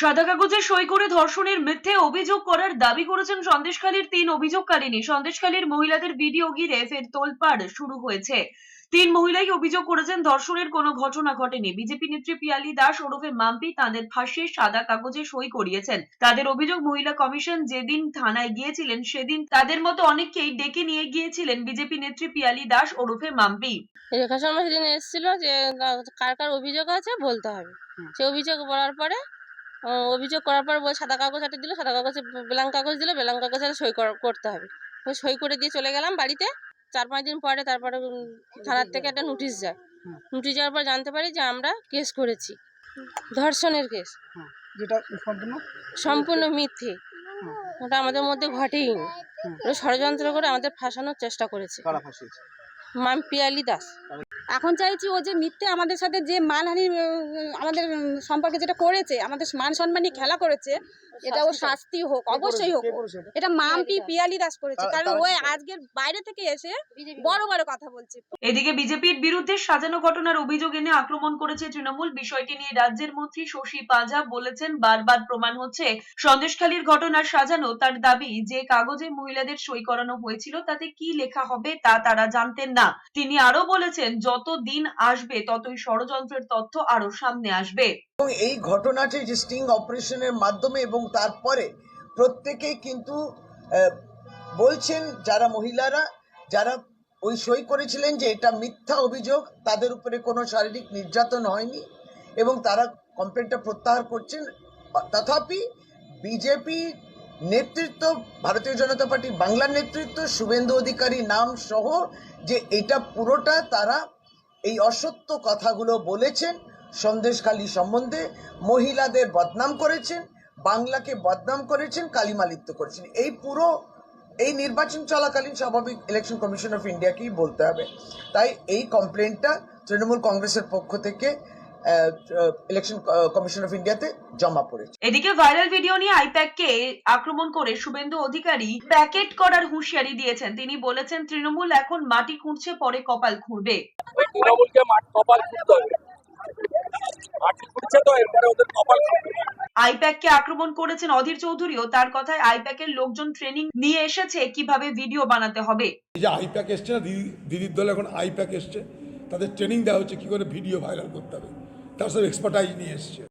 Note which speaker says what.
Speaker 1: সাদা কাগজে সই করে ধর্ষণের মিথ্যে অভিযোগ করার দাবি করেছেন সন্দেশখালীর তিন অভিযোগকারিনী সন্দেশখালীর মহিলাদের ভিডিও ঘিরে ফের তোলপাড় শুরু হয়েছে। তিন মহিলাই অভিযোগ করেছেন ধর্ষণের কোনো ঘটনা ঘটেনি। বিজেপি নেত্রী পিয়ালি দাস ওরফে মাম্পি তাদের ফাঁসিয়ে সাদা কাগজে সই করিয়েছেন। তাদের অভিযোগ মহিলা কমিশন যেদিন থানায় গিয়েছিলেন সেদিন তাদের মতো অনেককেই ডেকে নিয়ে গিয়েছিলেন বিজেপি নেত্রী পিয়ালি দাস ওরফে মাম্পি।
Speaker 2: রেখা শর্মা সেদিন এসেছিল যে কার কার অভিযোগ আছে বলতে হবে। সে অভিযোগ বলার পরে অভিযোগ করার পর সাদা কাগজ হাতে দিল সাদা কাগজে ব্ল্যাঙ্ক কাগজ দিল ব্ল্যাঙ্ক কাগজে সই কর- করতে হবে। ওই সই করে দিয়ে চলে গেলাম বাড়িতে। চার পাঁচ দিন পরে তারপরে থানার থেকে একটা নোটিশ যায়। নোটিশ যাওয়ার পর জানতে পারি যে আমরা কেস করেছি। ধর্ষণের কেস
Speaker 3: যেটা সম্পূর্ণ?
Speaker 2: সম্পূর্ণ মিথ্যে। ওটা আমাদের মধ্যে ঘটেইনি। ষড়যন্ত্র করে আমাদের ফাঁসানোর চেষ্টা করেছে। মাম পিয়ালি দাস।
Speaker 4: এখন চাইছি ও যে মিথ্যে আমাদের সাথে যে মানহানি আমাদের সম্পর্কে যেটা করেছে আমাদের মান সম্মানী খেলা করেছে এটা ও শাস্তি হোক অবশ্যই হোক।
Speaker 3: এটা?
Speaker 4: মাম্পি পিয়ালি দাস করেছে কারণ ও আজকের বাইরে থেকে এসে বড় বড় কথা বলছে।
Speaker 1: এদিকে বিজেপির বিরুদ্ধে সাজানো ঘটনার অভিযোগ এনে আক্রমণ করেছে তৃণমূল বিষয়টি নিয়ে রাজ্যের মন্ত্রী শশী পাজা বলেছেন বারবার প্রমাণ হচ্ছে সন্দেশখালীর ঘটনা সাজানো তার দাবি যে কাগজে মহিলাদের সই করানো হয়েছিল তাতে কি লেখা হবে তা তারা জানতেন না। তিনি আরও বলেছেন যত দিন আসবে, ততই ষড়যন্ত্রের তথ্য আরও সামনে আসবে।
Speaker 5: এবং এই ঘটনাটি যে স্টিং অপারেশনের মাধ্যমে এবং তারপরে প্রত্যেকেই কিন্তু বলছেন যারা মহিলারা, যারা ওই সই করেছিলেন যে এটা মিথ্যা অভিযোগ, তাদের উপরে কোনো শারীরিক নির্যাতন হয়নি এবং তারা কমপ্লেনটা প্রত্যাহার করছেন। তথাপি বিজেপি নেতৃত্ব, ভারতীয় জনতা পার্টি বাংলার নেতৃত্ব, শুভেন্দু অধিকারী নাম সহ যে এটা পুরোটা তারা এই অসত্য কথাগুলো বলেছেন সন্দেশখালী সম্বন্ধে। মহিলাদের বদনাম করেছেন, বাংলাকে বদনাম করেছেন, কালিমালিপ্ত করেছেন। এই পুরো, এই নির্বাচন চলাকালীন স্বাভাবিক ইলেকশন কমিশন অফ ইন্ডিয়াকেই বলতে হবে? তাই এই কমপ্লেনটা তৃণমূল কংগ্রেসের পক্ষ থেকে ইলেকশন কমিশন অফ ইন্ডিয়াতে জমা পড়েছে।
Speaker 1: এদিকে ভাইরাল ভিডিও নিয়ে আইপ্যাককে আক্রমণ করে শুভেন্দু অধিকারী প্যাকেট করার হুঁশিয়ারি দিয়েছেন। তিনি বলেছেন তৃণমূল এখন মাটি খুঁড়ছে পরে কপাল খুঁড়বে।
Speaker 6: তৃণমূলকে কপাল খুঁড়তে হবে। মাটি খুঁড়ছে তো এরপরে ওদের কপাল
Speaker 1: আইপ্যাককে আক্রমণ করেছেন অধীর চৌধুরীও তার কথায় আইপ্যাকের লোকজন ট্রেনিং নিয়ে এসেছে কীভাবে ভিডিও বানাতে হবে।
Speaker 7: এই যে আইপ্যাক এসছে না দিদির দলে এখন আইপ্যাক এসছে তাদের ট্রেনিং দেওয়া হচ্ছে কী করে ভিডিও ভাইরাল করতে হবে। তার সব এক্সপার্টাইজ নিয়ে এসছে।